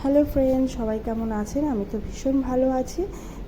Hello friend সবাই কেমন আছেন? আমি তো ভীষণ ভালো আছি।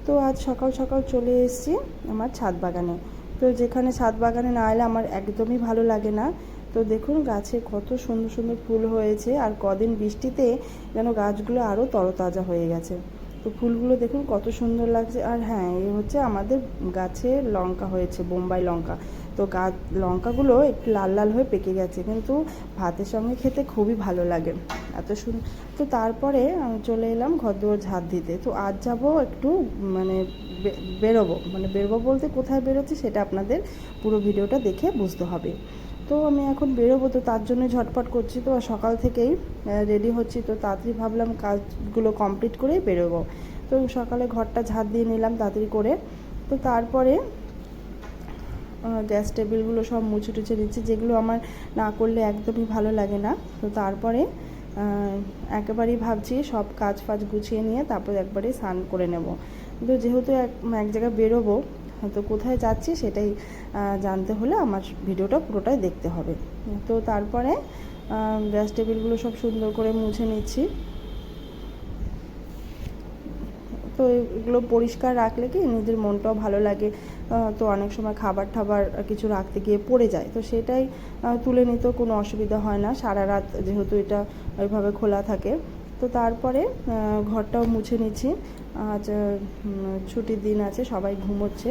তো আজ সকাল সকাল চলে এসেছি আমার ছাদ বাগানে। তো যেখানে ছাদ বাগানে না এলে আমার একদমই ভালো লাগে না। তো দেখুন গাছে কত সুন্দর সুন্দর ফুল হয়েছে আর কদিন বৃষ্টিতে যেন গাছগুলো আরও তরতাজা হয়ে গেছে। তো ফুলগুলো দেখুন কত সুন্দর লাগছে। আর হ্যাঁ এই হচ্ছে আমাদের গাছে লঙ্কা হয়েছে, বোম্বাই লঙ্কা। তো গাছ লঙ্কাগুলো একটু লাল লাল হয়ে পেকে গেছে, কিন্তু ভাতের সঙ্গে খেতে খুবই ভালো লাগে। এত সুন্দর তো তারপরে আমি চলে এলাম ঘর দুয়ার ঝাঁট দিতে। তো আজ যাব একটু মানে বেরোবো। মানে বেরোবো বলতে কোথায় বেরোচ্ছি সেটা আপনাদের পুরো ভিডিওটা দেখে বুঝতে হবে। তো আমি এখন বেরোবো, তো তার জন্য ঝটপট করছি তো সকাল থেকেই রেডি হচ্ছি, তো তাড়াতাড়ি ভাবলাম কাজগুলো কমপ্লিট করেই বেরোবো। তো সকালে ঘরটা ঝাঁট দিয়ে নিলাম তাড়াতাড়ি করে। তো তারপরে গ্যাস টেবিলগুলো সব মুছে টুছে দিচ্ছি যেগুলো আমার না করলে একদমই ভালো লাগে না। তো তারপরে একেবারেই ভাবছি সব কাজ ফাজ গুছিয়ে নিয়ে তারপর একবারে স্নান করে নেব। তো যেহেতু এক এক জায়গায় বেরোবো তো কোথায় যাচ্ছি সেটাই জানতে হলে আমার ভিডিওটা পুরোটাই দেখতে হবে। তো তারপরে গ্যাস টেবিলগুলো সব সুন্দর করে মুছে নিচ্ছি। তো এগুলো পরিষ্কার রাখলে কি নিজের মনটাও ভালো লাগে তো অনেক সময় খাবার টাবার কিছু রাখতে গিয়ে পড়ে যায়। তো সেটাই তুলে নিতেও কোনো অসুবিধা হয় না। সারা রাত যেহেতু এটা ওইভাবে খোলা থাকে। তো তারপরে ঘরটাও মুছে নিচ্ছি। আজ ছুটির দিন আছে, সবাই ঘুমোচ্ছে।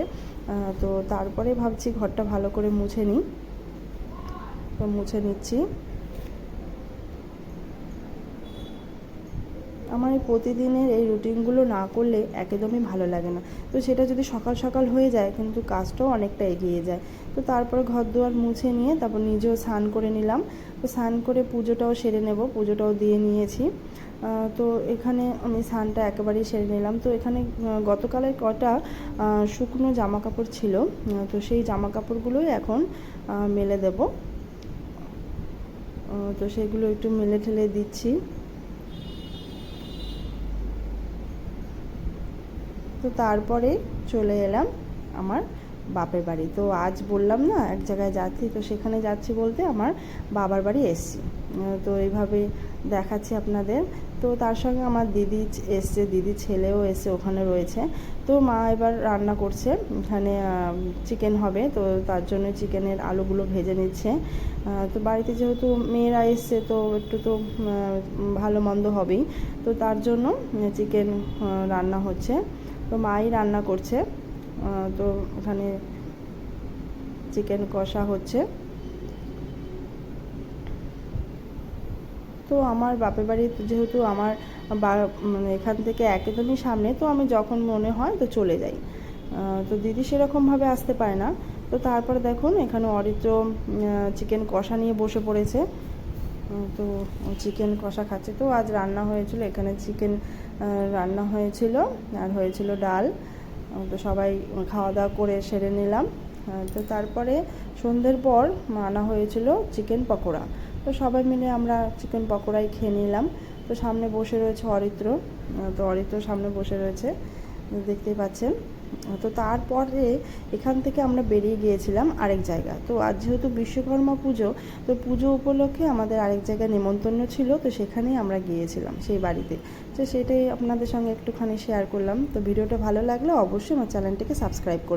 তো তারপরে ভাবছি ঘরটা ভালো করে মুছে নিই। তো মুছে নিচ্ছি। আমার এই প্রতিদিনের এই রুটিনগুলো না করলে একদমই ভালো লাগে না। তো সেটা যদি সকাল সকাল হয়ে যায়, কিন্তু কাজটাও অনেকটা এগিয়ে যায়। তো তারপরে ঘর দুয়ার মুছে নিয়ে তারপর নিজেও স্নান করে নিলাম। তো স্নান করে পুজোটাও সেরে নেব, পুজোটাও দিয়ে নিয়েছি। তো এখানে আমি স্নানটা একেবারেই সেরে নিলাম। তো এখানে গতকালের কটা শুকনো জামা কাপড় ছিল তো সেই জামা কাপড়গুলোই এখন মেলে দেব। তো সেগুলো একটু মেলে ঠেলে দিচ্ছি। তো তারপরে চলে এলাম আমার বাপের বাড়ি। তো আজ বললাম না, এক জায়গায় যাচ্ছি, তো সেখানে যাচ্ছি বলতে আমার বাবার বাড়ি এসছি। তো এইভাবে দেখাচ্ছি আপনাদের। তো তার সঙ্গে আমার দিদি এসছে, দিদি ছেলেও এসে ওখানে রয়েছে। তো মা এবার রান্না করছে, এখানে চিকেন হবে। তো তার জন্য চিকেনের আলুগুলো ভেজে নিচ্ছে। তো বাড়িতে যেহেতু মেয়েরা এসছে, তো একটু তো ভালো মন্দ হবেই। তো তার জন্য চিকেন রান্না হচ্ছে। তো মাই রান্না করছে। তো ওখানে চিকেন কষা হচ্ছে। তো আমার বাপের বাড়ি যেহেতু আমার মানে এখান থেকে একদমই সামনে, তো আমি যখন মনে হয় তো চলে যাই। তো দিদি সেরকমভাবে আসতে পারে না। তো তারপরে দেখুন, এখানে অরিত্র চিকেন কষা নিয়ে বসে পড়েছে। তো চিকেন কষা খাচ্ছে। তো আজ রান্না হয়েছিল, এখানে চিকেন রান্না হয়েছিল আর হয়েছিল ডাল। তো সবাই খাওয়া দাওয়া করে সেরে নিলাম। তো তারপরে সন্ধ্যের পর আনা হয়েছিল চিকেন পকোড়া। তো সবাই মিলে আমরা চিকেন পকোড়াই খেয়ে নিলাম। তো সামনে বসে রয়েছে অরিত্র। তো অরিত্র সামনে বসে রয়েছে, দেখতেই পাচ্ছেন। তো তারপরে এখান থেকে আমরা বেরিয়ে গিয়েছিলাম আরেক জায়গা তো আজ যেহেতু বিশ্বকর্মা পুজো, তো পুজো উপলক্ষে আমাদের আরেক জায়গায় নেমন্তন্ন ছিল, তো সেখানেই আমরা গিয়েছিলাম সেই বাড়িতে। তো সেটাই আপনাদের সঙ্গে একটুখানি শেয়ার করলাম। তো ভিডিওটা ভালো লাগলে অবশ্যই আমার চ্যানেলটিকে সাবস্ক্রাইব করে